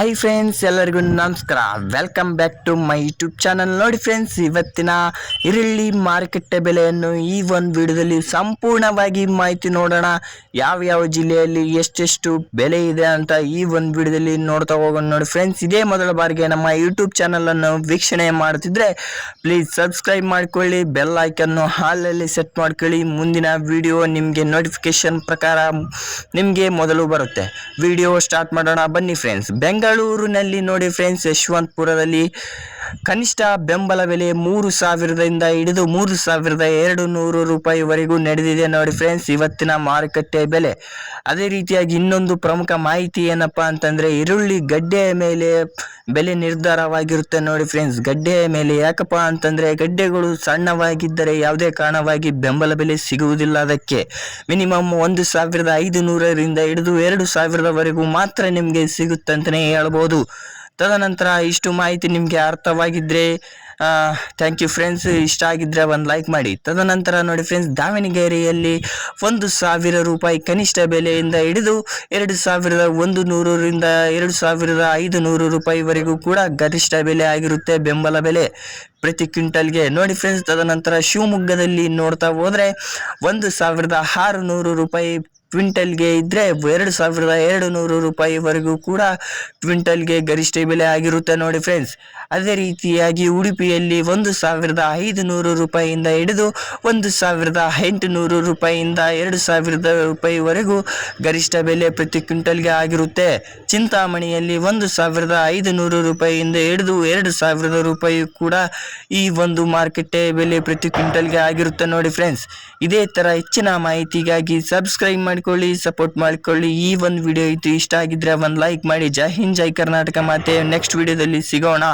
Hi friends ಎಲ್ಲರಿಗೂ ನಮಸ್ಕಾರ. Welcome back to my YouTube channel ನೋಡಿ ಫ್ರೆಂಡ್ಸ್ ಇವತ್ತಿನ ಈರುಳ್ಳಿ ಮಾರುಕಟ್ಟೆ ಬೆಲೆಯನ್ನು ಈ ಒಂದು ವಿಡಿಯೋದಲ್ಲಿ ಸಂಪೂರ್ಣವಾಗಿ ಮಾಹಿತಿ ನೋಡೋಣ. ಯಾವ ಯಾವ ಜಿಲ್ಲೆಯಲ್ಲಿ ಎಷ್ಟೆಷ್ಟು ಬೆಲೆ ಇದೆ ಅಂತ ಈ ಒಂದು ವಿಡಿಯೋದಲ್ಲಿ ನೋಡ್ತಾ ಹೋಗೋಣ. ನೋಡಿ ಫ್ರೆಂಡ್ಸ್ ಇದೇ ಮೊದಲ ಬಾರಿಗೆ ನಮ್ಮ ಯೂಟ್ಯೂಬ್ ಚಾನಲನ್ನು ವೀಕ್ಷಣೆ ಮಾಡ್ತಿದ್ರೆ ಪ್ಲೀಸ್ ಸಬ್ಸ್ಕ್ರೈಬ್ ಮಾಡ್ಕೊಳ್ಳಿ ಬೆಲ್ ಐಕನ್ನು ಹಾಲಲ್ಲಿ ಸೆಟ್ ಮಾಡ್ಕೊಳ್ಳಿ. ಮುಂದಿನ ವಿಡಿಯೋ ನಿಮಗೆ ನೋಟಿಫಿಕೇಶನ್ ಪ್ರಕಾರ ನಿಮಗೆ ಮೊದಲು ಬರುತ್ತೆ. ವಿಡಿಯೋ ಸ್ಟಾರ್ಟ್ ಮಾಡೋಣ. ಬನ್ನಿ ಫ್ರೆಂಡ್ಸ್ ಬೆಂಗಳೂರಿನಲ್ಲಿ ನೋಡಿ ಫ್ರೆಂಡ್ಸ್ ಯಶವಂತಪುರದಲ್ಲಿ ಕನಿಷ್ಠ ಬೆಂಬಲ ಬೆಲೆ ಮೂರು ಸಾವಿರದಿಂದ ಹಿಡಿದು ಮೂರು ಸಾವಿರದ ಎರಡು ನೂರು ರೂಪಾಯಿವರೆಗೂ ನಡೆದಿದೆ ನೋಡಿ ಫ್ರೆಂಡ್ಸ್ ಇವತ್ತಿನ ಮಾರುಕಟ್ಟೆ ಬೆಲೆ. ಅದೇ ರೀತಿಯಾಗಿ ಇನ್ನೊಂದು ಪ್ರಮುಖ ಮಾಹಿತಿ ಏನಪ್ಪಾ ಅಂತಂದ್ರೆ, ಈರುಳ್ಳಿ ಗಡ್ಡೆಯ ಮೇಲೆ ಬೆಲೆ ನಿರ್ಧಾರವಾಗಿರುತ್ತೆ ನೋಡಿ ಫ್ರೆಂಡ್ಸ್ ಗಡ್ಡೆಯ ಮೇಲೆ ಯಾಕಪ್ಪ ಅಂತಂದ್ರೆ ಗಡ್ಡೆಗಳು ಸಣ್ಣವಾಗಿದ್ದರೆ ಯಾವುದೇ ಕಾರಣವಾಗಿ ಬೆಂಬಲ ಬೆಲೆ ಸಿಗುವುದಿಲ್ಲ ಅದಕ್ಕೆ. ಮಿನಿಮಮ್ ಒಂದು ಸಾವಿರದ ಐದು ನೂರರಿಂದ ಹಿಡಿದು ಎರಡು ಸಾವಿರದವರೆಗೂ ಮಾತ್ರ ನಿಮಗೆ ಸಿಗುತ್ತಂತಲೇ ಹೇಳ್ಬೋದು. ತದನಂತರ ಇಷ್ಟು ಮಾಹಿತಿ ನಿಮಗೆ ಅರ್ಥವಾಗಿದ್ದರೆ ಥ್ಯಾಂಕ್ ಯು ಫ್ರೆಂಡ್ಸ್ ಇಷ್ಟ ಆಗಿದ್ದರೆ ಒಂದು ಲೈಕ್ ಮಾಡಿ. ತದನಂತರ ನೋಡಿ ಫ್ರೆಂಡ್ಸ್ ದಾವಣಗೆರೆಯಲ್ಲಿ ಒಂದು ಸಾವಿರ ರೂಪಾಯಿ ಕನಿಷ್ಠ ಬೆಲೆಯಿಂದ ಹಿಡಿದು ಎರಡು ಸಾವಿರದ ಒಂದು ನೂರರಿಂದ ಎರಡು ಸಾವಿರದ ಐದು ನೂರು ರೂಪಾಯಿವರೆಗೂ ಕೂಡ ಗರಿಷ್ಠ ಬೆಲೆ ಆಗಿರುತ್ತೆ ಬೆಂಬಲ ಬೆಲೆ ಪ್ರತಿ ಕ್ವಿಂಟಲ್ಗೆ. ನೋಡಿ ಫ್ರೆಂಡ್ಸ್ ತದನಂತರ ಶಿವಮೊಗ್ಗದಲ್ಲಿ ನೋಡ್ತಾ ಹೋದರೆ ಒಂದು ಸಾವಿರದ ಆರು ನೂರು ರೂಪಾಯಿ ಕ್ವಿಂಟಲ್ಗೆ ಇದ್ದರೆ ಎರಡು ಸಾವಿರದ ಎರಡು ನೂರು ರೂಪಾಯಿವರೆಗೂ ಕೂಡ ಕ್ವಿಂಟಲ್ಗೆ ಗರಿಷ್ಠ ಬೆಲೆ ಆಗಿರುತ್ತೆ ನೋಡಿ ಫ್ರೆಂಡ್ಸ್ ಅದೇ ರೀತಿಯಾಗಿ ಉಡುಪಿಯಲ್ಲಿ ಒಂದು ಸಾವಿರದ ಐದು ನೂರು ರೂಪಾಯಿಯಿಂದ ಹಿಡಿದು ಒಂದು ಸಾವಿರದ ಎಂಟುನೂರು ರೂಪಾಯಿಯಿಂದ ಎರಡು ಸಾವಿರದ ರೂಪಾಯಿವರೆಗೂ ಗರಿಷ್ಠ ಬೆಲೆ ಪ್ರತಿ ಕ್ವಿಂಟಲ್ಗೆ ಆಗಿರುತ್ತೆ. ಚಿಂತಾಮಣಿಯಲ್ಲಿ ಒಂದು ಸಾವಿರದ ಐದು ನೂರು ರೂಪಾಯಿಯಿಂದ ಹಿಡಿದು ಎರಡು ಸಾವಿರದ ರೂಪಾಯಿ ಕೂಡ ಈ ಒಂದು ಮಾರುಕಟ್ಟೆ ಬೆಲೆ ಪ್ರತಿ ಕ್ವಿಂಟಲ್ಗೆ ಆಗಿರುತ್ತೆ ನೋಡಿ ಫ್ರೆಂಡ್ಸ್. ಇದೇ ಥರ ಹೆಚ್ಚಿನ ಮಾಹಿತಿಗಾಗಿ ಸಬ್ಸ್ಕ್ರೈಬ್ ಮಾಡಿಕೊಳ್ಳಿ, ಸಪೋರ್ಟ್ ಮಾಡಿಕೊಳ್ಳಿ. ಈ ಒಂದು ವಿಡಿಯೋ ಇತ್ತು ಇಷ್ಟ ಆಗಿದ್ರೆ ಒಂದು ಲೈಕ್ ಮಾಡಿ. ಜೈ ಹಿಂದ್, ಜೈ ಕರ್ನಾಟಕ ಮಾತೆ. ನೆಕ್ಸ್ಟ್ ವಿಡಿಯೋದಲ್ಲಿ ಸಿಗೋಣ.